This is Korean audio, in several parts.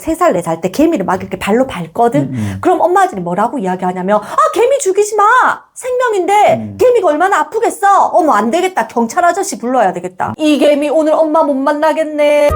세 살 네 살 때 개미를 막 이렇게 발로 밟거든. 음, 음. 그럼 엄마들이 뭐라고 이야기하냐면 아 개미 죽이지 마 생명인데 음. 개미가 얼마나 아프겠어 어머 안 되겠다 경찰 아저씨 불러야 되겠다 이 개미 오늘 엄마 못 만나겠네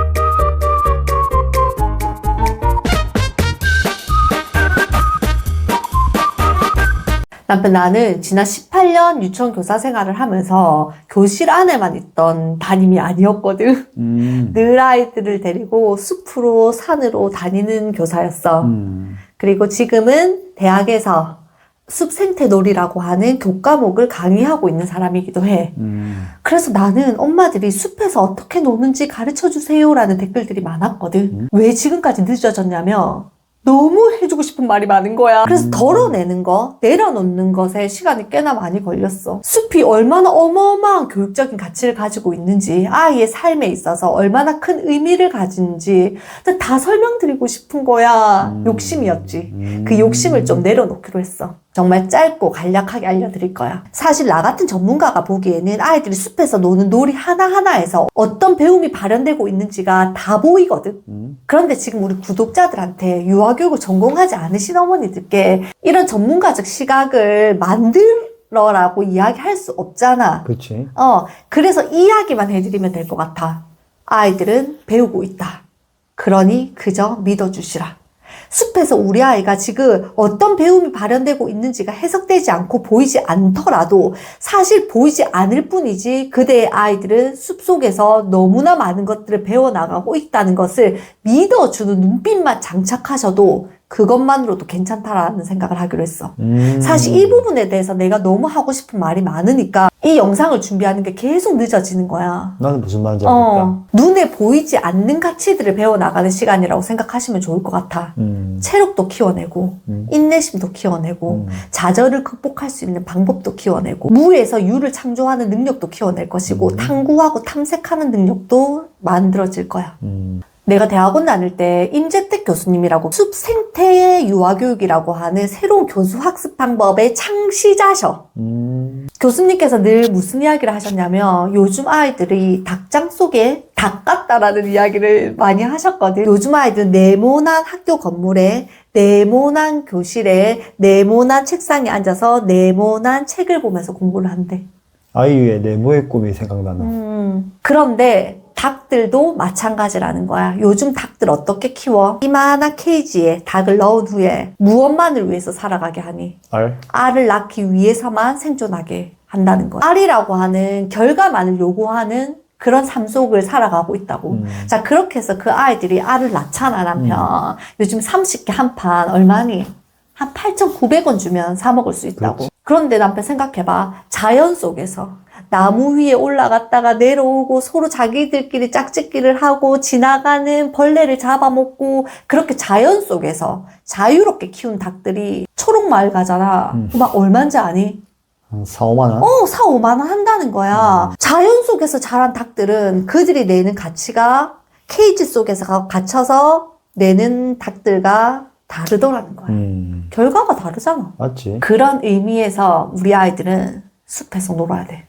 남편 나는 지난 18년 유치원 교사 생활을 하면서 교실 안에만 있던 담임이 아니었거든 음. 늘 아이들을 데리고 숲으로 산으로 다니는 교사였어 음. 그리고 지금은 대학에서 숲 생태놀이라고 하는 교과목을 강의하고 있는 사람이기도 해. 음. 그래서 나는 엄마들이 숲에서 어떻게 노는지 가르쳐 주세요라는 댓글들이 많았거든. 음. 왜 지금까지 늦어졌냐면 너무 해주고 싶은 말이 많은 거야. 그래서 음. 덜어내는 거, 내려놓는 것에 시간이 꽤나 많이 걸렸어. 숲이 얼마나 어마어마한 교육적인 가치를 가지고 있는지, 아이의 삶에 있어서 얼마나 큰 의미를 가지는지 다 설명드리고 싶은 거야. 음. 욕심이었지. 음. 그 욕심을 좀 내려놓기로 했어. 정말 짧고 간략하게 알려드릴 거야. 사실 나 같은 전문가가 보기에는 아이들이 숲에서 노는 놀이 하나하나에서 어떤 배움이 발현되고 있는지가 다 보이거든. 음. 그런데 지금 우리 구독자들한테 유아교육을 전공하지 않으신 어머니들께 이런 전문가적 시각을 만들어라고 이야기할 수 없잖아. 그렇지. 어, 그래서 이야기만 해드리면 될 것 같아. 아이들은 배우고 있다. 그러니 그저 믿어주시라. 숲에서 우리 아이가 지금 어떤 배움이 발현되고 있는지가 해석되지 않고 보이지 않더라도 사실 보이지 않을 뿐이지 그대의 아이들은 숲 속에서 너무나 많은 것들을 배워나가고 있다는 것을 믿어주는 눈빛만 장착하셔도 그것만으로도 괜찮다라는 생각을 하기로 했어. 음. 사실 이 부분에 대해서 내가 너무 하고 싶은 말이 많으니까 이 영상을 준비하는 게 계속 늦어지는 거야. 나는 무슨 말인지 알겠다. 어, 눈에 보이지 않는 가치들을 배워나가는 시간이라고 생각하시면 좋을 것 같아. 음. 체력도 키워내고, 음. 인내심도 키워내고, 음. 좌절을 극복할 수 있는 방법도 키워내고, 무에서 유를 창조하는 능력도 키워낼 것이고, 음. 탐구하고 탐색하는 능력도 만들어질 거야. 음. 내가 대학원 다닐 때 임재택 교수님이라고 숲 생태의 유아교육이라고 하는 새로운 교수 학습 방법의 창시자셔. 음. 교수님께서 늘 무슨 이야기를 하셨냐면 요즘 아이들이 닭장 속에 닭 같다라는 이야기를 많이 하셨거든. 요즘 아이들은 네모난 학교 건물에 네모난 교실에 네모난 책상에 앉아서 네모난 책을 보면서 공부를 한대. 아이유의 네모의 꿈이 생각나는. 음, 그런데 닭들도 마찬가지라는 거야. 요즘 닭들 어떻게 키워? 이만한 케이지에 닭을 넣은 후에 무엇만을 위해서 살아가게 하니? 알? 알을 낳기 위해서만 생존하게 한다는 거야. 알이라고 하는 결과만을 요구하는 그런 삶 속을 살아가고 있다고. 음. 자, 그렇게 해서 그 아이들이 알을 낳잖아, 남편. 요즘 30개 한 판 얼마니? 한 8,900원 주면 사 먹을 수 있다고. 그렇지. 그런데 남편 생각해봐. 자연 속에서 나무 위에 올라갔다가 내려오고 서로 자기들끼리 짝짓기를 하고 지나가는 벌레를 잡아먹고 그렇게 자연 속에서 자유롭게 키운 닭들이 초록마을 가잖아. 음. 막 얼마인지 아니? 한 4, 5만 원? 어, 4, 5만 원 한다는 거야. 음. 자연 속에서 자란 닭들은 그들이 내는 가치가 케이지 속에서 가- 갇혀서 내는 닭들과 다르더라는 거야. 음. 결과가 다르잖아. 맞지. 그런 의미에서 우리 아이들은 숲에서 놀아야 돼.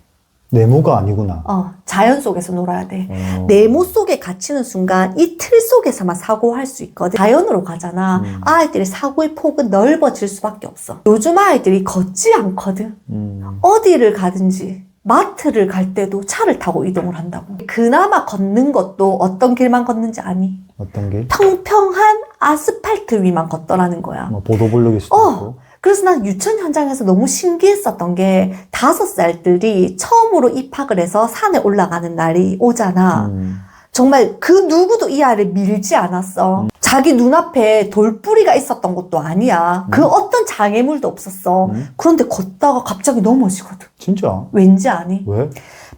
네모가 아니구나. 어, 자연 속에서 놀아야 돼. 어. 네모 속에 갇히는 순간 이 틀 속에서만 사고할 수 있거든. 자연으로 가잖아. 음. 아이들의 사고의 폭은 넓어질 수밖에 없어. 요즘 아이들이 걷지 않거든. 음. 어디를 가든지 마트를 갈 때도 차를 타고 이동을 한다고. 그나마 걷는 것도 어떤 길만 걷는지 아니? 어떤 게? 평평한 아스팔트 위만 걷더라는 거야. 뭐 보도블록일 수도 어. 있고. 그래서 난 유치원 현장에서 너무 신기했었던 게 다섯 살들이 처음으로 입학을 해서 산에 올라가는 날이 오잖아. 음. 정말 그 누구도 이 아이를 밀지 않았어. 자기 눈앞에 돌뿌리가 있었던 것도 아니야. 그 음. 어떤 장애물도 없었어. 음. 그런데 걷다가 갑자기 넘어지거든. 진짜? 왠지 아니? 왜?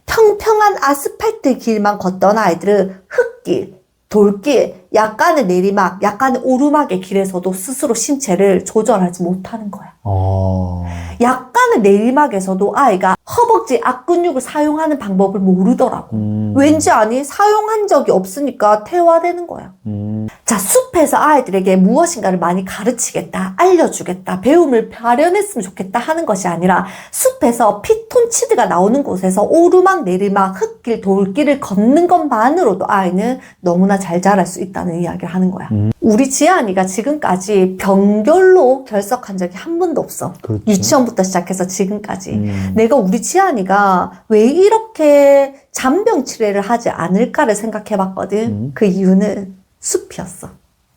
평평한 아스팔트 길만 걷던 아이들은 흙길, 돌길, 약간의 내리막, 약간의 오르막의 길에서도 스스로 신체를 조절하지 못하는 거야. 어. 약간의 내리막에서도 아이가 허벅지 앞근육을 사용하는 방법을 모르더라고. 음. 왠지 아니 사용한 적이 없으니까 퇴화되는 거야. 음. 자, 숲에서 아이들에게 무엇인가를 많이 가르치겠다, 알려주겠다, 배움을 발현했으면 좋겠다 하는 것이 아니라 숲에서 피톤치드가 나오는 곳에서 오르막, 내리막, 흙길, 돌길을 걷는 것만으로도 아이는 너무나 잘 자랄 수 있다는 이야기를 하는 거야. 음. 우리 지안이가 지금까지 병결로 결석한 적이 한 번도 없어. 그렇지. 유치원부터 시작해서 지금까지. 음. 내가 우리 지안이가 왜 이렇게 잔병 치레를 하지 않을까를 생각해 봤거든. 음. 그 이유는 숲이었어.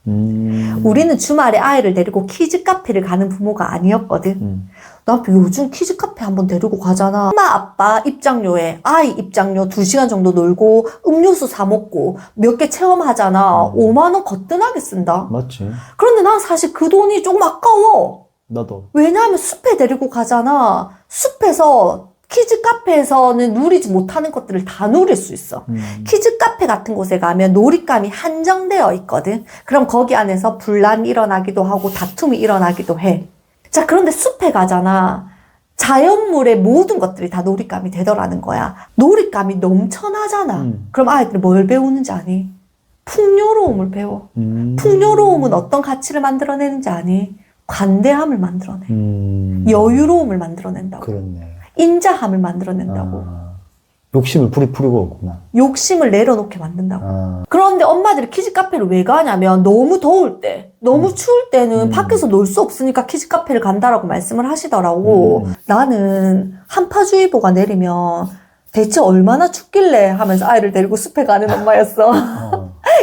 음. 우리는 주말에 아이를 데리고 키즈 카페를 가는 부모가 아니었거든. 음. 나 요즘 키즈 카페 한번 데리고 가잖아. 엄마, 아빠 입장료에 아이 입장료 2시간 정도 놀고 음료수 사 먹고 몇 개 체험하잖아. 음. 5만 원 거뜬하게 쓴다. 맞지. 그런데 난 사실 그 돈이 조금 아까워. 나도. 왜냐하면 숲에 데리고 가잖아. 숲에서 키즈 카페에서는 누리지 못하는 것들을 다 누릴 수 있어. 음. 키즈 카페 같은 곳에 가면 놀잇감이 한정되어 있거든. 그럼 거기 안에서 분란이 일어나기도 하고 다툼이 일어나기도 해. 자, 그런데 숲에 가잖아. 자연물의 모든 것들이 다 놀잇감이 되더라는 거야. 놀잇감이 넘쳐나잖아. 음. 그럼 아이들이 뭘 배우는지 아니? 풍요로움을 배워. 음. 풍요로움은 어떤 가치를 만들어내는지 아니? 관대함을 만들어내. 음. 여유로움을 만들어낸다고. 그렇네. 인자함을 만들어낸다고. 아. 욕심을 풀이고 없구나. 욕심을 내려놓게 만든다고. 아. 그런데 엄마들이 키즈 카페를 왜 가냐면 너무 더울 때, 너무 추울 때는 음. 밖에서 놀 수 없으니까 키즈 카페를 간다라고 말씀을 하시더라고. 음. 나는 한파주의보가 내리면 대체 얼마나 춥길래 하면서 아이를 데리고 숲에 가는 엄마였어. 어.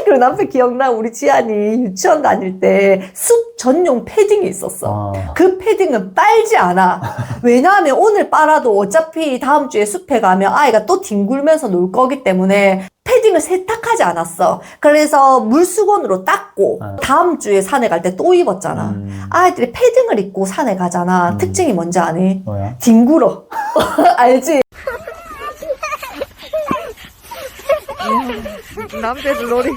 그리고 남편 기억나? 우리 지안이 유치원 다닐 때 숲 전용 패딩이 있었어. 아. 그 패딩은 빨지 않아. 왜냐하면 오늘 빨아도 어차피 다음 주에 숲에 가면 아이가 또 뒹굴면서 놀 거기 때문에 패딩을 세탁하지 않았어. 그래서 물수건으로 닦고 아. 다음 주에 산에 갈 때 또 입었잖아. 음. 아이들이 패딩을 입고 산에 가잖아. 음. 특징이 뭔지 아니? 뭐야? 뒹굴어. 알지? 남대들 놀이.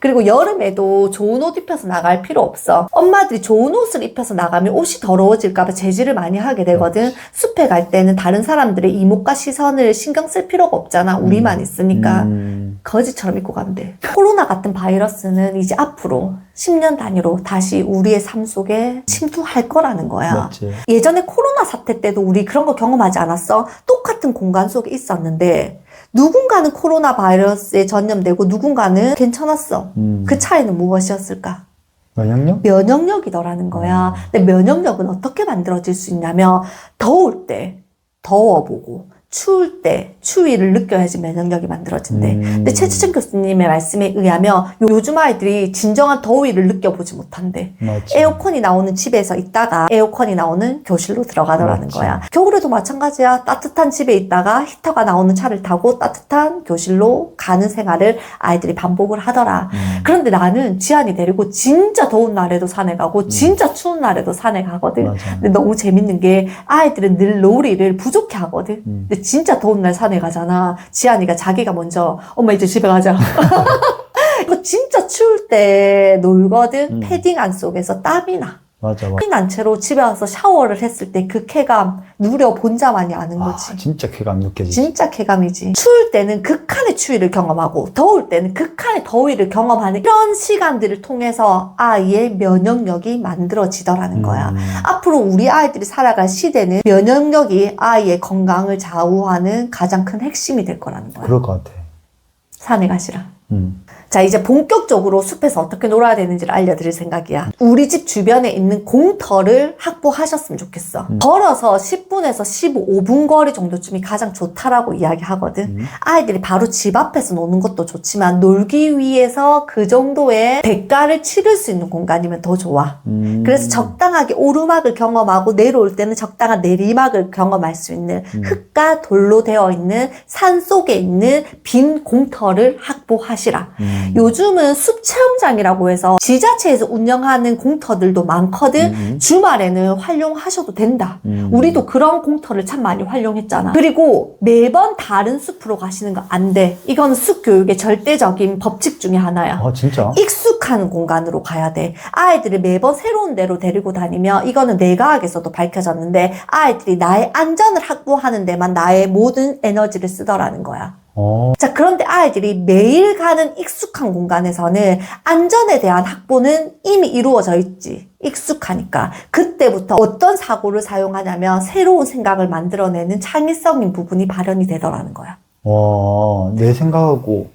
그리고 여름에도 좋은 옷 입혀서 나갈 필요 없어. 엄마들이 좋은 옷을 입혀서 나가면 옷이 더러워질까봐 재질을 많이 하게 되거든. 숲에 갈 때는 다른 사람들의 이목과 시선을 신경 쓸 필요가 없잖아. 우리만 음. 있으니까. 음. 거지처럼 입고 가면 돼. 코로나 같은 바이러스는 이제 앞으로 10년 단위로 다시 우리의 삶 속에 침투할 거라는 거야. 맞지. 예전에 코로나 사태 때도 우리 그런 거 경험하지 않았어? 똑같은 공간 속에 있었는데 누군가는 코로나 바이러스에 전염되고 누군가는 괜찮았어. 음. 그 차이는 무엇이었을까? 면역력? 면역력이더라는 거야. 근데 면역력은 어떻게 만들어질 수 있냐면 더울 때 더워보고 추울 때 추위를 느껴야지 면역력이 만들어진대. 음. 근데 최지천 교수님의 말씀에 의하면 요즘 아이들이 진정한 더위를 느껴보지 못한대. 맞지. 에어컨이 나오는 집에서 있다가 에어컨이 나오는 교실로 들어가더라는 맞지. 거야. 겨울에도 마찬가지야. 따뜻한 집에 있다가 히터가 나오는 차를 타고 따뜻한 교실로 가는 생활을 아이들이 반복을 하더라. 음. 그런데 나는 지안이 데리고 진짜 더운 날에도 산에 가고 진짜 추운 날에도 산에 가거든. 맞아. 근데 너무 재밌는 게 아이들은 늘 놀이를 부족해 하거든. 음. 근데 진짜 더운 날 산에 가잖아. 지안이가 자기가 먼저 엄마 이제 집에 가자. 이거 진짜 추울 때 놀거든. 음. 패딩 안 속에서 땀이 나. 맞아, 맞아. 난 채로 집에 와서 샤워를 했을 때 그 쾌감 누려 본자만이 아는 아, 거지. 진짜 쾌감 느껴지지. 진짜 쾌감이지. 추울 때는 극한의 추위를 경험하고 더울 때는 극한의 더위를 경험하는 이런 시간들을 통해서 아이의 면역력이 만들어지더라는 거야. 음. 앞으로 우리 아이들이 살아갈 시대는 면역력이 아이의 건강을 좌우하는 가장 큰 핵심이 될 거라는 거야. 그럴 것 같아. 산에 가시라. 음. 자, 이제 본격적으로 숲에서 어떻게 놀아야 되는지를 알려드릴 생각이야. 우리 집 주변에 있는 공터를 확보하셨으면 좋겠어. 음. 걸어서 10분에서 15분 거리 정도쯤이 가장 좋다라고 이야기하거든. 음. 아이들이 바로 집 앞에서 노는 것도 좋지만 놀기 위해서 그 정도의 대가를 치를 수 있는 공간이면 더 좋아. 음. 그래서 적당하게 오르막을 경험하고 내려올 때는 적당한 내리막을 경험할 수 있는 음. 흙과 돌로 되어 있는 산 속에 있는 빈 공터를 확보하시라. 음. 음. 요즘은 숲 체험장이라고 해서 지자체에서 운영하는 공터들도 많거든. 음. 주말에는 활용하셔도 된다. 음. 우리도 그런 공터를 참 많이 활용했잖아. 그리고 매번 다른 숲으로 가시는 거 안 돼. 이건 숲 교육의 절대적인 법칙 중에 하나야. 아, 진짜? 익숙한 공간으로 가야 돼. 아이들을 매번 새로운 데로 데리고 다니면 이거는 뇌과학에서도 밝혀졌는데 아이들이 나의 안전을 확보하는 데만 나의 모든 에너지를 쓰더라는 거야. 어. 자, 그런데 아이들이 매일 가는 익숙한 공간에서는 안전에 대한 확보는 이미 이루어져 있지. 익숙하니까. 그때부터 어떤 사고를 사용하냐면 새로운 생각을 만들어내는 창의성인 부분이 발현이 되더라는 거야. 와, 내 생각하고.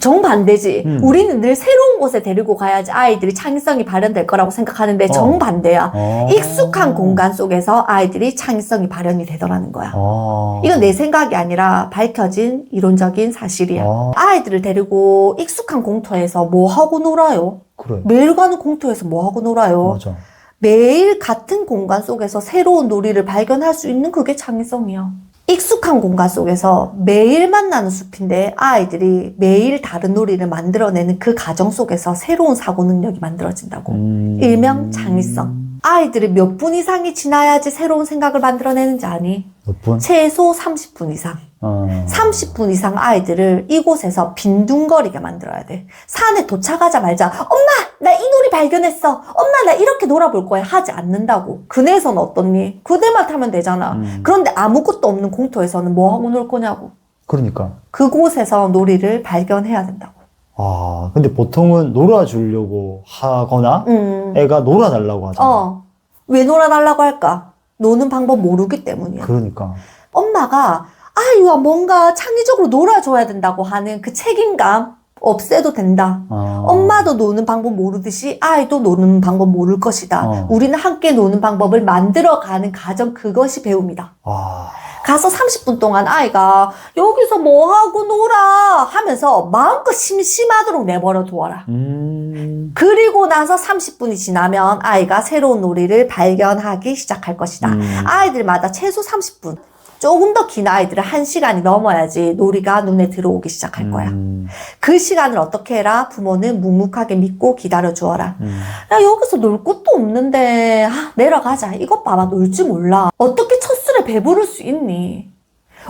정반대지. 음. 우리는 늘 새로운 곳에 데리고 가야지 아이들이 창의성이 발현될 거라고 생각하는데 어. 정반대야. 어. 익숙한 공간 속에서 아이들이 창의성이 발현이 되더라는 거야. 아. 이건 내 생각이 아니라 밝혀진 이론적인 사실이야. 아, 아이들을 데리고 익숙한 공터에서 뭐 하고 놀아요? 그래. 매일 가는 공터에서 뭐 하고 놀아요? 맞아. 매일 같은 공간 속에서 새로운 놀이를 발견할 수 있는 그게 창의성이야. 익숙한 공간 속에서 매일 만나는 숲인데 아이들이 매일 다른 놀이를 만들어내는 그 과정 속에서 새로운 사고 능력이 만들어진다고. 음. 일명 창의성. 아이들이 몇 분 이상이 지나야지 새로운 생각을 만들어내는지 아니? 몇 분? 최소 30분 이상. 어. 30분 이상 아이들을 이곳에서 빈둥거리게 만들어야 돼. 산에 도착하자마자 엄마 나 이 놀이 발견했어. 엄마 나 이렇게 놀아볼 거야 하지 않는다고. 그네에서는 어떻니? 그네만 타면 되잖아. 음. 그런데 아무것도 없는 공터에서는 뭐 하고 놀 거냐고. 그러니까. 그곳에서 놀이를 발견해야 된다고. 아, 근데 보통은 놀아주려고 하거나 음. 애가 놀아달라고 하잖아. 어. 왜 놀아달라고 할까? 노는 방법 모르기 때문이야. 그러니까. 엄마가 아이와 뭔가 창의적으로 놀아줘야 된다고 하는 그 책임감 없애도 된다. 아. 엄마도 노는 방법 모르듯이 아이도 노는 방법 모를 것이다. 어. 우리는 함께 노는 방법을 만들어가는 과정 그것이 배움이다. 아. 가서 30분 동안 아이가 여기서 뭐 하고 놀아 하면서 마음껏 심심하도록 내버려 두어라. 음. 그리고 나서 30분이 지나면 아이가 새로운 놀이를 발견하기 시작할 것이다. 음. 아이들마다 최소 30분. 조금 더 긴 아이들은 1시간이 넘어야지 놀이가 눈에 들어오기 시작할 거야. 음. 그 시간을 어떻게 해라? 부모는 묵묵하게 믿고 기다려 주어라. 음. 야, 여기서 놀 곳도 없는데, 아, 내려가자. 이것 봐봐, 놀줄 몰라. 어떻게 첫술에 배부를 수 있니?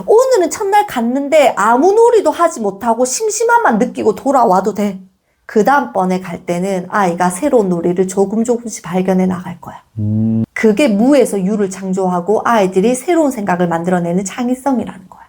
오늘은 첫날 갔는데 아무 놀이도 하지 못하고 심심함만 느끼고 돌아와도 돼. 그 다음번에 갈 때는 아이가 새로운 놀이를 조금 조금씩 발견해 나갈 거야. 음. 그게 무에서 유를 창조하고 아이들이 새로운 생각을 만들어내는 창의성이라는 거야.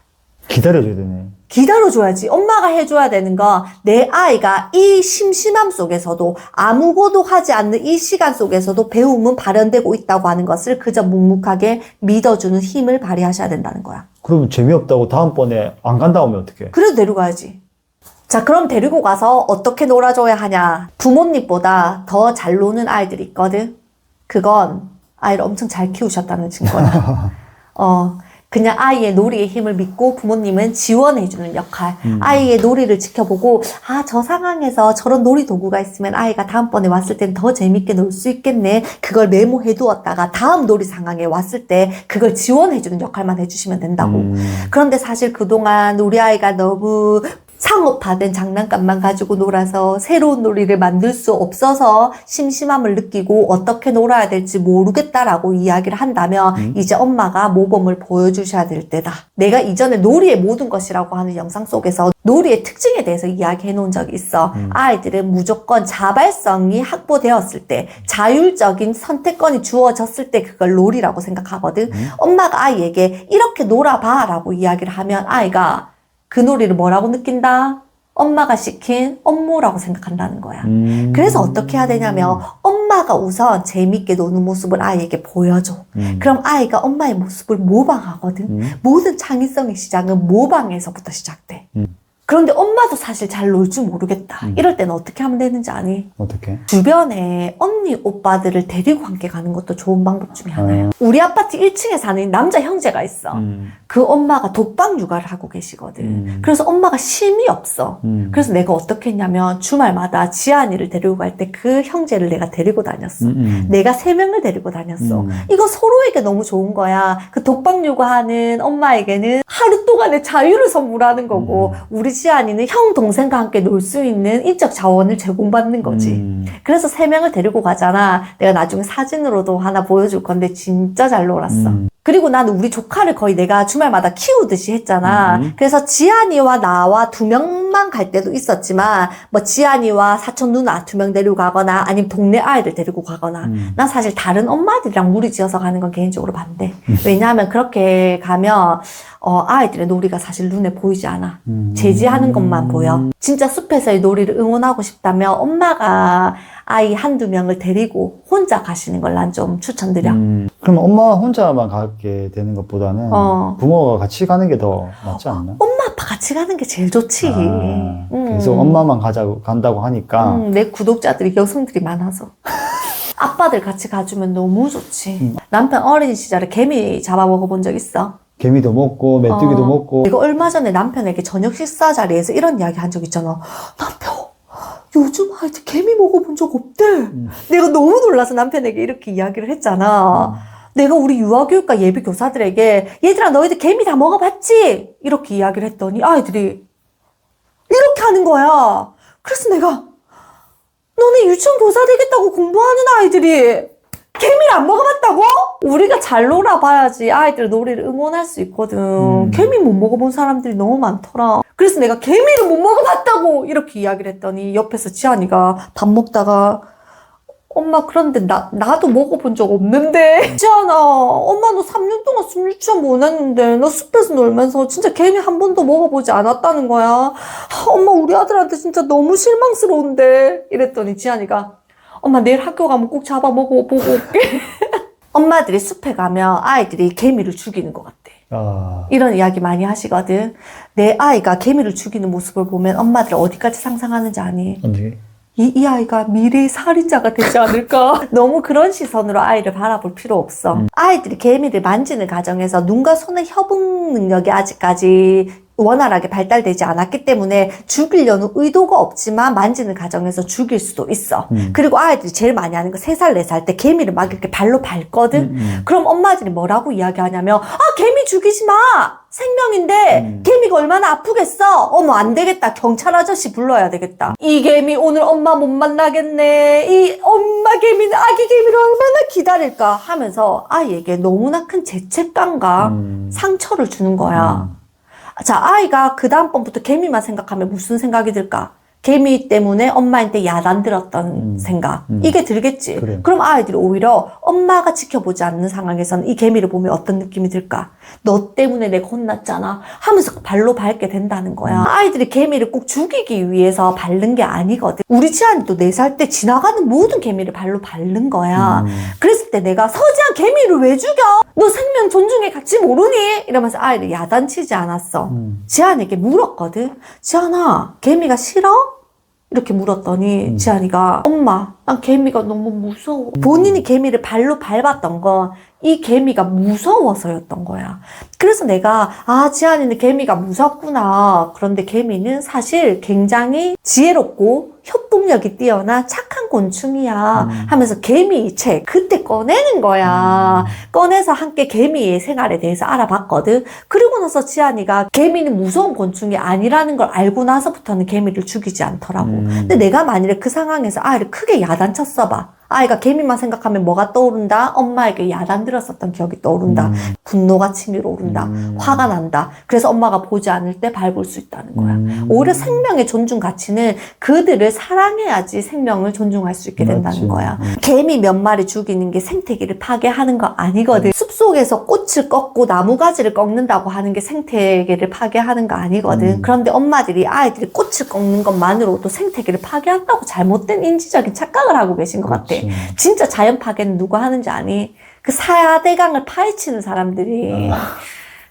기다려줘야 되네. 기다려줘야지. 엄마가 해줘야 되는 건내 아이가 이 심심함 속에서도 아무것도 하지 않는 이 시간 속에서도 배움은 발현되고 있다고 하는 것을 그저 묵묵하게 믿어주는 힘을 발휘하셔야 된다는 거야. 그러면 재미없다고 다음번에 안 간다 하면 어떡해? 그래도 데려가야지. 자, 그럼 데리고 가서 어떻게 놀아줘야 하냐. 부모님보다 더 잘 노는 아이들이 있거든. 그건 아이를 엄청 잘 키우셨다는 증거야. 어, 그냥 아이의 놀이의 힘을 믿고 부모님은 지원해주는 역할. 음. 아이의 놀이를 지켜보고, 아, 저 상황에서 저런 놀이 도구가 있으면 아이가 다음번에 왔을 땐 더 재밌게 놀 수 있겠네. 그걸 메모해 두었다가 다음 놀이 상황에 왔을 때 그걸 지원해주는 역할만 해주시면 된다고. 음. 그런데 사실 그동안 우리 아이가 너무 상업화된 장난감만 가지고 놀아서 새로운 놀이를 만들 수 없어서 심심함을 느끼고 어떻게 놀아야 될지 모르겠다라고 이야기를 한다면 음. 이제 엄마가 모범을 보여주셔야 될 때다. 내가 이전에 놀이의 모든 것이라고 하는 영상 속에서 놀이의 특징에 대해서 이야기해 놓은 적이 있어. 음. 아이들은 무조건 자발성이 확보되었을 때, 자율적인 선택권이 주어졌을 때 그걸 놀이라고 생각하거든. 음. 엄마가 아이에게 이렇게 놀아봐 라고 이야기를 하면 아이가 그 놀이를 뭐라고 느낀다? 엄마가 시킨 업무라고 생각한다는 거야. 음. 그래서 어떻게 해야 되냐면 엄마가 우선 재밌게 노는 모습을 아이에게 보여줘. 음. 그럼 아이가 엄마의 모습을 모방하거든. 음. 모든 창의성의 시작은 모방에서부터 시작돼. 음. 그런데 엄마도 사실 잘 놀 줄 모르겠다. 음. 이럴 때는 어떻게 하면 되는지 아니? 어떻게? 주변에 언니, 오빠들을 데리고 함께 가는 것도 좋은 방법 중에 하나야. 음. 우리 아파트 1층에 사는 남자 형제가 있어. 음. 그 엄마가 독방 육아를 하고 계시거든. 음. 그래서 엄마가 쉼이 없어. 음. 그래서 내가 어떻게 했냐면 주말마다 지안이를 데리고 갈 때 그 형제를 내가 데리고 다녔어. 음, 음. 내가 세 명을 데리고 다녔어. 음. 이거 서로에게 너무 좋은 거야. 그 독방 육아하는 엄마에게는 하루 동안의 자유를 선물하는 거고, 음. 우리 지안이는 형, 동생과 함께 놀 수 있는 인적 자원을 제공받는 거지. 음. 그래서 세 명을 데리고 가잖아. 내가 나중에 사진으로도 하나 보여줄 건데 진짜 잘 놀았어. 음. 그리고 나는 우리 조카를 거의 내가 주말마다 키우듯이 했잖아. 음. 그래서 지안이와 나와 두 명만 갈 때도 있었지만, 뭐 지안이와 사촌 누나 두 명 데리고 가거나 아니면 동네 아이들 데리고 가거나. 음. 난 사실 다른 엄마들이랑 무리 지어서 가는 건 개인적으로 반대. 왜냐하면 그렇게 가면 어, 아이들의 놀이가 사실 눈에 보이지 않아. 음. 제지하는 것만 보여. 진짜 숲에서의 놀이를 응원하고 싶다면 엄마가 아이 한두 명을 데리고 혼자 가시는 걸 난 좀 추천드려. 음. 그럼 엄마 혼자만 가게 되는 것보다는 어. 부모가 같이 가는 게 더 낫지 않나? 엄마 아빠 같이 가는 게 제일 좋지. 아, 음. 계속 엄마만 가자고 간다고 하니까 음, 내 구독자들이 여성들이 많아서. 아빠들 같이 가주면 너무 좋지. 음. 남편 어린 시절에 개미 잡아 먹어 본 적 있어? 개미도 먹고 메뚜기도 어. 먹고 내가 얼마 전에 남편에게 저녁 식사 자리에서 이런 이야기 한 적 있잖아. 남편, 요즘 아이들 개미 먹어본 적 없대. 내가 너무 놀라서 남편에게 이렇게 이야기를 했잖아. 내가 우리 유아교육과 예비 교사들에게 얘들아 너희들 개미 다 먹어봤지? 이렇게 이야기를 했더니 아이들이 이렇게 하는 거야. 그래서 내가 너네 유치원 교사 되겠다고 공부하는 아이들이 개미를 안 먹어봤다고? 우리가 잘 놀아봐야지 아이들 놀이를 응원할 수 있거든. 음. 개미 못 먹어본 사람들이 너무 많더라. 그래서 내가 개미를 못 먹어봤다고 이렇게 이야기를 했더니 옆에서 지안이가 밥 먹다가 엄마 그런데 나, 나도 먹어본 적 없는데 지안아 엄마 너 3년 동안 숲 유치원 보냈는데 너 숲에서 놀면서 진짜 개미 한 번도 먹어보지 않았다는 거야 아, 엄마 우리 아들한테 진짜 너무 실망스러운데 이랬더니 지안이가 엄마 내일 학교 가면 꼭 잡아 먹어 보고 올게 엄마들이 숲에 가면 아이들이 개미를 죽이는 것 같대 아, 이런 이야기 많이 하시거든 내 아이가 개미를 죽이는 모습을 보면 엄마들 어디까지 상상하는지 아니? 언제? 이, 이 아이가 미래의 살인자가 되지 않을까? 너무 그런 시선으로 아이를 바라볼 필요 없어. 아이들이 개미를 만지는 과정에서 눈과 손의 협응 능력이 아직까지 원활하게 발달되지 않았기 때문에 죽이려는 의도가 없지만 만지는 과정에서 죽일 수도 있어. 음. 그리고 아이들이 제일 많이 하는 거 3살, 4살 때 개미를 막 이렇게 발로 밟거든? 음, 음. 그럼 엄마들이 뭐라고 이야기하냐면, 아, 개미 죽이지 마! 생명인데, 음. 개미가 얼마나 아프겠어? 어머, 안 되겠다. 경찰 아저씨 불러야 되겠다. 이 개미 오늘 엄마 못 만나겠네. 이 엄마 개미는 아기 개미를 얼마나 기다릴까? 하면서 아이에게 너무나 큰 죄책감과 음. 상처를 주는 거야. 자, 아이가 그 다음번부터 개미만 생각하면 무슨 생각이 들까? 개미 때문에 엄마한테 야단 들었던 음. 생각. 음. 이게 들겠지. 그래. 그럼 아이들이 오히려 엄마가 지켜보지 않는 상황에서는 이 개미를 보면 어떤 느낌이 들까? 너 때문에 내가 혼났잖아. 하면서 발로 밟게 된다는 거야. 음. 아이들이 개미를 꼭 죽이기 위해서 밟는 게 아니거든. 우리 지안이도 4살 때 지나가는 모든 개미를 발로 밟는 거야. 음. 그랬을 때 내가 서지한 개미를 왜 죽여? 너 생명 존중의 가치 모르니? 이러면서 아이를 야단치지 않았어. 음. 지안에게 물었거든. 지안아, 개미가 싫어? 이렇게 물었더니 음. 지안이가 엄마, 난 개미가 너무 무서워. 본인이 개미를 발로 밟았던 건 이 개미가 무서워서였던 거야. 그래서 내가 아, 지안이는 개미가 무섭구나. 그런데 개미는 사실 굉장히 지혜롭고 협동력이 뛰어난 착한 곤충이야. 음. 하면서 개미 책 그때 꺼내는 거야. 꺼내서 함께 개미의 생활에 대해서 알아봤거든. 그리고 나서 지안이가 개미는 무서운 곤충이 아니라는 걸 알고 나서부터는 개미를 죽이지 않더라고. 음. 근데 내가 만일에 그 상황에서 아이를 크게 야단 쳤어 봐. 아이가 개미만 생각하면 뭐가 떠오른다? 엄마에게 야단 들었었던 기억이 떠오른다. 음. 분노가 치밀어 오른다. 음. 화가 난다. 그래서 엄마가 보지 않을 때 밟을 수 있다는 거야. 음. 오히려 생명의 존중 가치는 그들을 사랑해야지 생명을 존중할 수 있게 된다는 맞지. 거야. 음. 개미 몇 마리 죽이는 게 생태계를 파괴하는 거 아니거든. 숲속에서 꽃을 꺾고 나무가지를 꺾는다고 하는 게 생태계를 파괴하는 거 아니거든. 음. 그런데 엄마들이 아이들이 꽃을 꺾는 것만으로도 생태계를 파괴한다고 잘못된 인지적인 착각을 하고 계신 것 같아. 그렇지. 진짜 자연 파괴는 누가 하는지 아니? 그 사대강을 파헤치는 사람들이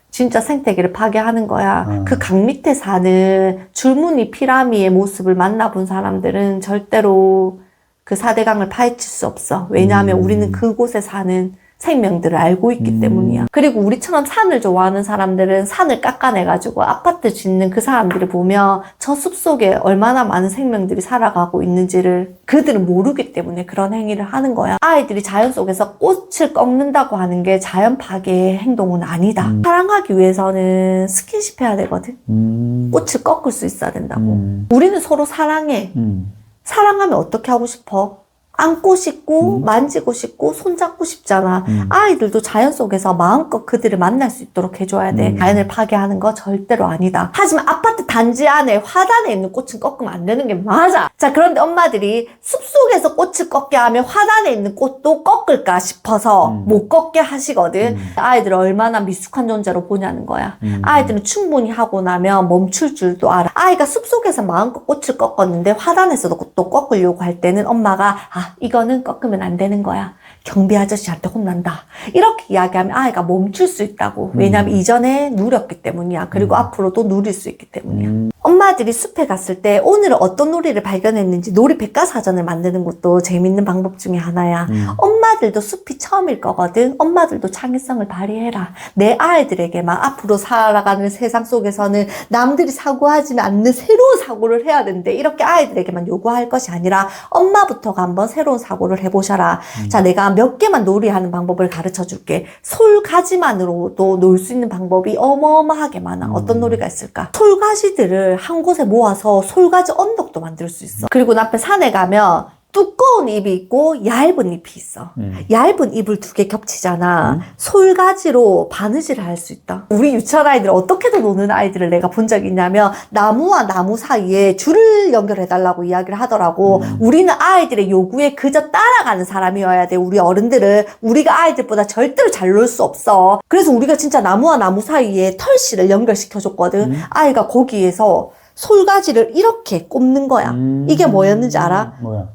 진짜 생태계를 파괴하는 거야. 음. 그강 밑에 사는 줄무늬 피라미의 모습을 만나본 사람들은 절대로 그 사대강을 파헤칠 수 없어. 왜냐하면 음. 우리는 그곳에 사는 생명들을 알고 있기 음. 때문이야. 그리고 우리처럼 산을 좋아하는 사람들은 산을 깎아내가지고 아파트 짓는 그 사람들을 보면 저 숲속에 얼마나 많은 생명들이 살아가고 있는지를 그들은 모르기 때문에 그런 행위를 하는 거야. 아이들이 자연 속에서 꽃을 꺾는다고 하는 게 자연 파괴의 행동은 아니다. 음. 사랑하기 위해서는 스킨십 해야 되거든. 음. 꽃을 꺾을 수 있어야 된다고. 음. 우리는 서로 사랑해. 음. 사랑하면 어떻게 하고 싶어? 안고 싶고, 음. 만지고 싶고, 손잡고 싶잖아. 음. 아이들도 자연 속에서 마음껏 그들을 만날 수 있도록 해줘야 돼. 음. 자연을 파괴하는 거 절대로 아니다. 하지만 아파트 단지 안에 화단에 있는 꽃은 꺾으면 안 되는 게 맞아. 자, 그런데 엄마들이 숲속에서 꽃을 꺾게 하면 화단에 있는 꽃도 꺾을까 싶어서 음. 못 꺾게 하시거든. 음. 아이들을 얼마나 미숙한 존재로 보냐는 거야. 음. 아이들은 충분히 하고 나면 멈출 줄도 알아. 아이가 숲속에서 마음껏 꽃을 꺾었는데 화단에서도 또 꺾으려고 할 때는 엄마가 아 이거는 꺾으면 안 되는 거야. 경비 아저씨한테 혼난다. 이렇게 이야기하면 아이가 멈출 수 있다고. 왜냐하면 음. 이전에 누렸기 때문이야. 그리고 음. 앞으로도 누릴 수 있기 때문이야. 음. 엄마들이 숲에 갔을 때 오늘은 어떤 놀이를 발견했는지 놀이 백과사전을 만드는 것도 재밌는 방법 중에 하나야. 음. 엄마들도 숲이 처음일 거거든. 엄마들도 창의성을 발휘해라. 내 아이들에게만 앞으로 살아가는 세상 속에서는 남들이 사고하지 않는 새로운 사고를 해야 된대. 이렇게 아이들에게만 요구할 것이 아니라 엄마부터가 한번 새로운 사고를 해보셔라. 음. 자, 내가 몇 개만 놀이하는 방법을 가르쳐 줄게. 솔가지만으로도 놀 수 있는 방법이 어마어마하게 많아. 음. 어떤 놀이가 있을까? 솔가지들을 한 곳에 모아서 솔가지 언덕도 만들 수 있어. 그리고 앞에 산에 가면 두꺼운 잎이 있고 얇은 잎이 있어. 음. 얇은 잎을 두 개 겹치잖아. 음. 솔가지로 바느질을 할 수 있다. 우리 유치원 아이들 어떻게도 노는 아이들을 내가 본 적이 있냐면 나무와 나무 사이에 줄을 연결해 달라고 이야기를 하더라고. 음. 우리는 아이들의 요구에 그저 따라가는 사람이어야 돼. 우리 어른들은 우리가 아이들보다 절대로 잘 놀 수 없어. 그래서 우리가 진짜 나무와 나무 사이에 털실을 연결시켜 줬거든. 음. 아이가 거기에서 솔가지를 이렇게 꼽는 거야. 음. 이게 뭐였는지 알아? 뭐야?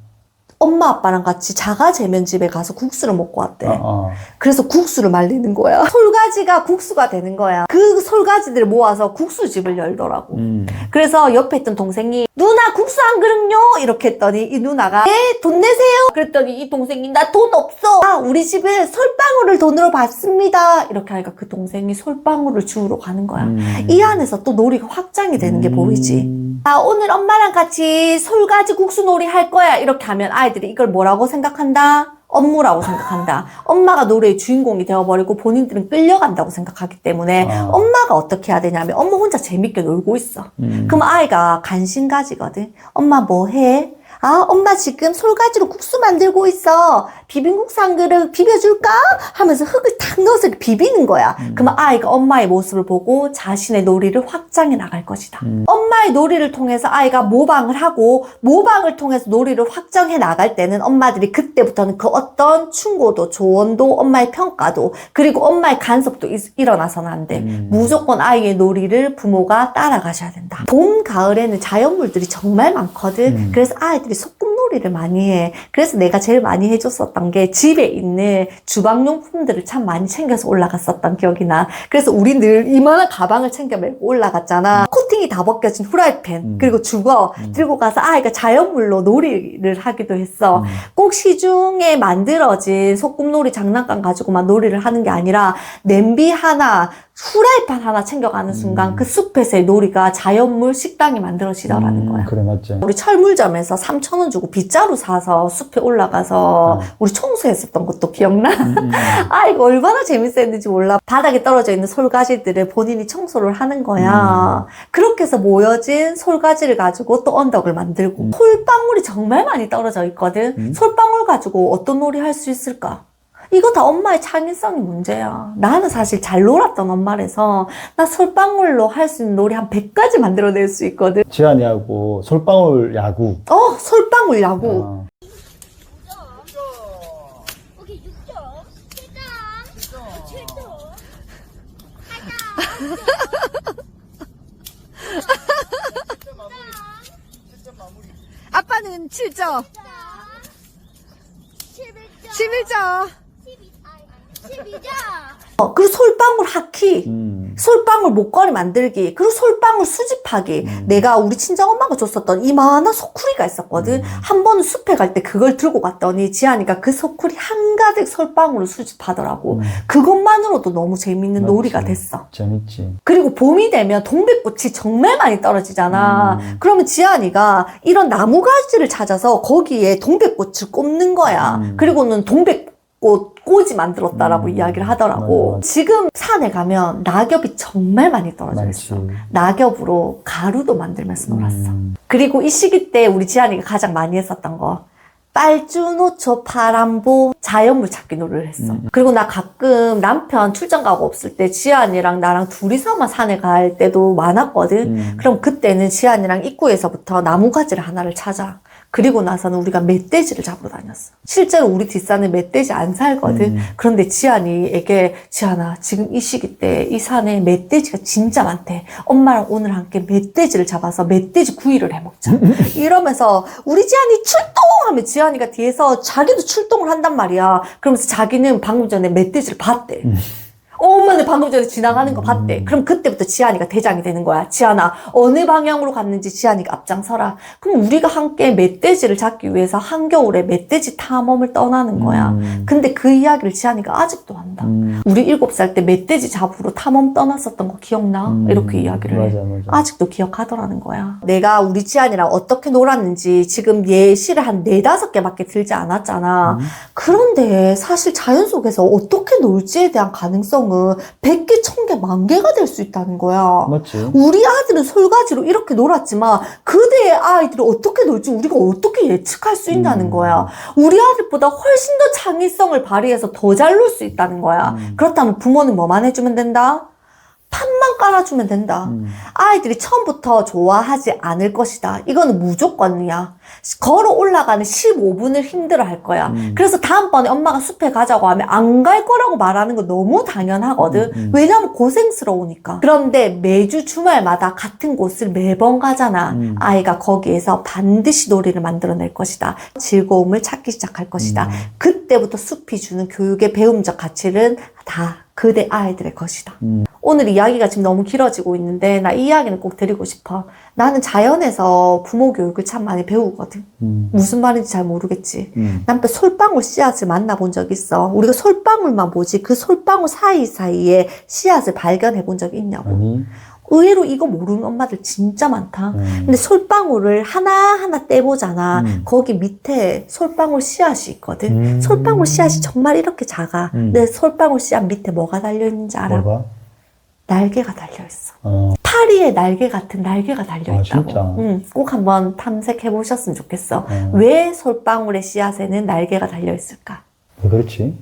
엄마 아빠랑 같이 자가 제면집에 가서 국수를 먹고 왔대. 어, 어. 그래서 국수를 말리는 거야. 솔가지가 국수가 되는 거야. 그 솔가지들을 모아서 국수집을 열더라고. 음. 그래서 옆에 있던 동생이 누나 국수 한 그릇요? 이렇게 했더니 이 누나가 네, 돈 내세요. 그랬더니 이 동생이 나 돈 없어. 아, 우리 집에 솔방울을 돈으로 받습니다. 이렇게 하니까 그 동생이 솔방울을 주우러 가는 거야. 음. 이 안에서 또 놀이가 확장이 되는 게 보이지. 음. 아, 오늘 엄마랑 같이 솔가지 국수 놀이 할 거야. 이렇게 하면 아이들이 이걸 뭐라고 생각한다? 업무라고 생각한다. 엄마가 노래의 주인공이 되어버리고 본인들은 끌려간다고 생각하기 때문에 아. 엄마가 어떻게 해야 되냐면 엄마 혼자 재밌게 놀고 있어. 음. 그럼 아이가 관심 가지거든. 엄마 뭐 해? 아, 엄마 지금 솔가지로 국수 만들고 있어. 비빔국수 한 그릇 비벼줄까? 하면서 흙을 탁 넣어서 비비는 거야. 음. 그러면 아이가 엄마의 모습을 보고 자신의 놀이를 확장해 나갈 것이다. 음. 엄마의 놀이를 통해서 아이가 모방을 하고 모방을 통해서 놀이를 확장해 나갈 때는 엄마들이 그때부터는 그 어떤 충고도 조언도 엄마의 평가도 그리고 엄마의 간섭도 일- 일어나서는 안 돼. 음. 무조건 아이의 놀이를 부모가 따라가셔야 된다. 봄, 가을에는 자연물들이 정말 많거든. 음. 그래서 아이들이 소꿉놀이를 많이 해. 그래서 내가 제일 많이 해줬었던 게 집에 있는 주방용품들을 참 많이 챙겨서 올라갔었던 기억이 나. 그래서 우리 늘 이만한 가방을 챙겨 메고 올라갔잖아. 코팅이 다 벗겨진 후라이팬, 음. 그리고 주거 음. 들고 가서 아이가 자연물로 놀이를 하기도 했어. 음. 꼭 시중에 만들어진 소꿉놀이 장난감 가지고만 놀이를 하는 게 아니라 냄비 하나, 후라이팬 하나 챙겨가는 순간 음. 그 숲에서의 놀이가 자연물 식당이 만들어지더라는 음, 거야. 그래 맞지. 우리 철물점에서 3,000원 주고 빗자루 사서 숲에 올라가서 어. 우리 청소했었던 것도 기억나? 음, 음. 아, 이거 얼마나 재밌었는지 몰라. 바닥에 떨어져 있는 솔가지들을 본인이 청소를 하는 거야. 그렇게 해서 모여진 솔가지를 가지고 또 언덕을 만들고. 음. 솔방울이 정말 많이 떨어져 있거든. 음. 솔방울 가지고 어떤 놀이 할 수 있을까? 이거 다 엄마의 창의성이 문제야. 나는 사실 잘 놀았던 엄마라서 나 솔방울로 할 수 있는 놀이 한 100가지 만들어낼 수 있거든. 솔방울 야구. 어, 솔방울 야구. 어. 6점 7점 7점 아빠는 7점, 11점 11점. 12, 아니, 12점 어, 그리고 솔방울 하키. 음. 솔방울 목걸이 만들기, 그리고 솔방울 수집하기. 음. 내가 우리 친정 엄마가 줬었던 이만한 소쿠리가 있었거든. 음. 한 번은 숲에 갈 때 그걸 들고 갔더니 지안이가 그 소쿠리 한가득 솔방울을 수집하더라고. 음. 그것만으로도 너무 재밌는 맞지. 놀이가 됐어. 재밌지. 그리고 봄이 되면 동백꽃이 정말 많이 떨어지잖아. 음. 그러면 지안이가 이런 나무 가지를 찾아서 거기에 동백꽃을 꼽는 거야. 음. 그리고는 동백 꽃 꽂이 만들었다라고 음. 이야기를 하더라고. 맞아. 지금 산에 가면 낙엽이 정말 많이 떨어져 많지. 있어. 낙엽으로 가루도 만들면서 놀았어. 음. 그리고 이 시기 때 우리 지안이가 가장 많이 했었던 거. 빨주노초 파람보 자연물 찾기 놀이를 했어. 음. 그리고 나 가끔 남편 출장 가고 없을 때 지안이랑 나랑 둘이서만 산에 갈 때도 많았거든. 음. 그럼 그때는 지안이랑 입구에서부터 나무가지를 하나를 찾아. 그리고 나서는 우리가 멧돼지를 잡으러 다녔어. 실제로 우리 뒷산에 멧돼지 안 살거든. 음. 그런데 지안이에게 지안아 지금 이 시기 때 이 산에 멧돼지가 진짜 많대. 엄마랑 오늘 함께 멧돼지를 잡아서 멧돼지 구이를 해 먹자. 이러면서 우리 지안이 출동하면 지안이가 뒤에서 자기도 출동을 한단 말이야. 그러면서 자기는 방금 전에 멧돼지를 봤대. 어, 엄마는 방금 전에 지나가는 거 봤대. 음. 그럼 그때부터 지안이가 대장이 되는 거야. 지안아, 어느 방향으로 갔는지 지안이가 앞장서라. 그럼 우리가 함께 멧돼지를 잡기 위해서 한겨울에 멧돼지 탐험을 떠나는 거야. 음. 근데 그 이야기를 지안이가 아직도 한다. 음. 우리 일곱 살 때 멧돼지 잡으러 탐험 떠났었던 거 기억나? 음. 이렇게 이야기를 해. 맞아, 맞아. 아직도 기억하더라는 거야. 내가 우리 지안이랑 어떻게 놀았는지 지금 예시를 한 네다섯 개밖에 들지 않았잖아. 음. 그런데 사실 자연 속에서 어떻게 놀지에 대한 가능성 은 100개, 1000개, 만 개가 될 수 있다는 거야. 맞지? 우리 아들은 솔가지로 이렇게 놀았지만 그대의 아이들이 어떻게 놀지 우리가 어떻게 예측할 수 있냐는 음. 거야. 우리 아들보다 훨씬 더 창의성을 발휘해서 더 잘 놀 수 있다는 거야. 음. 그렇다면 부모는 뭐만 해주면 된다? 판만 깔아주면 된다. 음. 아이들이 처음부터 좋아하지 않을 것이다. 이거는 무조건이야. 걸어 올라가는 15분을 힘들어 할 거야. 음. 그래서 다음번에 엄마가 숲에 가자고 하면 안 갈 거라고 말하는 거 너무 당연하거든. 음, 음. 왜냐면 고생스러우니까. 그런데 매주 주말마다 같은 곳을 매번 가잖아. 음. 아이가 거기에서 반드시 놀이를 만들어낼 것이다. 즐거움을 찾기 시작할 것이다. 음. 그때부터 숲이 주는 교육의 배움적 가치는 다 그대 아이들의 것이다. 음. 오늘 이야기가 지금 너무 길어지고 있는데 나 이 이야기는 꼭 드리고 싶어. 나는 자연에서 부모 교육을 참 많이 배우거든. 음. 무슨 말인지 잘 모르겠지. 음. 난또 솔방울 씨앗을 만나본 적 있어. 우리가 솔방울만 보지 그 솔방울 사이사이에 씨앗을 발견해 본 적이 있냐고. 아니. 의외로 이거 모르는 엄마들 진짜 많다. 음. 근데 솔방울을 하나하나 떼보잖아. 음. 거기 밑에 솔방울 씨앗이 있거든. 음. 솔방울 씨앗이 정말 이렇게 작아. 음. 근데 솔방울 씨앗 밑에 뭐가 달려있는지 알아? 뭐가? 날개가 달려 있어. 어. 파리에 날개 같은 날개가 달려 있다고. 아, 진짜? 응, 꼭 한번 탐색해 보셨으면 좋겠어. 어. 왜 솔방울의 씨앗에는 날개가 달려 있을까? 왜 그렇지?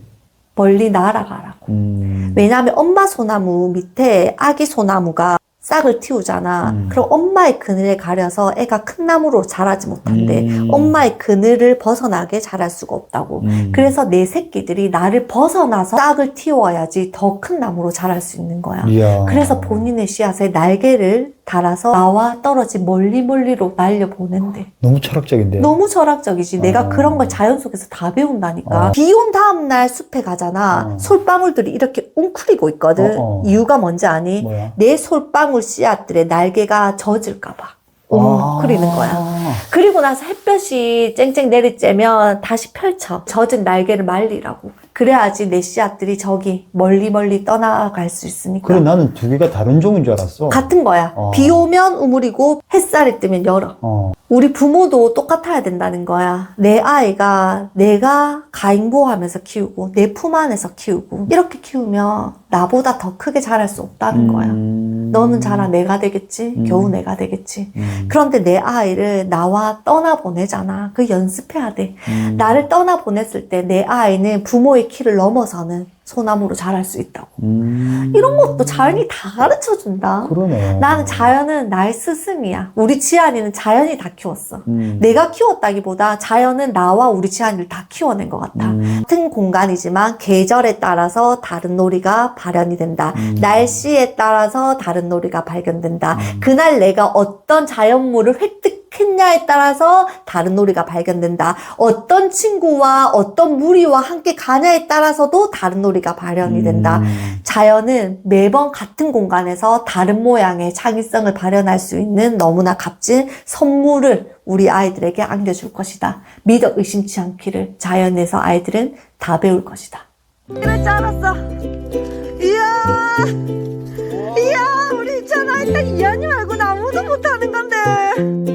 멀리 날아가라고. 음. 왜냐하면 엄마 소나무 밑에 아기 소나무가 싹을 틔우잖아. 음. 그럼 엄마의 그늘에 가려서 애가 큰 나무로 자라지 못한대. 음. 엄마의 그늘을 벗어나게 자랄 수가 없다고. 음. 그래서 내 새끼들이 나를 벗어나서 싹을 틔워야지 더 큰 나무로 자랄 수 있는 거야. 이야. 그래서 본인의 씨앗에 날개를 달아서 나와 떨어진 멀리 멀리로 날려보낸대. 너무 철학적인데. 너무 철학적이지. 내가 어. 그런 걸 자연 속에서 다 배운다니까. 어. 비 온 다음날 숲에 가잖아. 어. 솔방울들이 이렇게 웅크리고 있거든. 어, 어. 이유가 뭔지 아니? 뭐야? 내 솔방울 씨앗들의 날개가 젖을까봐. 웅크리는 거야. 아. 그리고 나서 햇볕이 쨍쨍 내리쬐면 다시 펼쳐. 젖은 날개를 말리라고. 그래야지 내 씨앗들이 저기 멀리 멀리 떠나갈 수 있으니까. 그래 나는 두 개가 다른 종인 줄 알았어. 같은 거야. 어. 비 오면 우물이고 햇살이 뜨면 열어. 어. 우리 부모도 똑같아야 된다는 거야. 내 아이가 내가 가잉보하면서 키우고 내 품 안에서 키우고 이렇게 키우면 나보다 더 크게 자랄 수 없다는 거야. 음. 너는 자라 내가 되겠지. 음. 겨우 내가 되겠지. 음. 그런데 내 아이를 나와 떠나 보내잖아. 그 연습해야 돼. 음. 나를 떠나 보냈을 때 내 아이는 부모의 키를 넘어서는 소나무로 자랄 수 있다고. 음. 이런 것도 자연이 다 가르쳐 준다. 그러네. 나는 자연은 나의 스승이야. 우리 지안이는 자연이 다 키웠어. 음. 내가 키웠다기보다 자연은 나와 우리 지안이를 다 키워낸 것 같아. 음. 같은 공간이지만 계절에 따라서 다른 놀이가 발현이 된다. 음. 날씨에 따라서 다른 놀이가 발견된다. 음. 그날 내가 어떤 자연물을 획득 했냐에 따라서 다른 놀이가 발견된다. 어떤 친구와 어떤 무리와 함께 가냐에 따라서도 다른 놀이가 발현이 된다. 음. 자연은 매번 같은 공간에서 다른 모양의 창의성을 발현할 수 있는 너무나 값진 선물을 우리 아이들에게 안겨줄 것이다. 믿어 의심치 않기를 자연에서 아이들은 다 배울 것이다. 그럴 줄 알았어. 이야, 이야, 우리 있잖아. 일단 이한이 말고는 아무도 못하는 건데.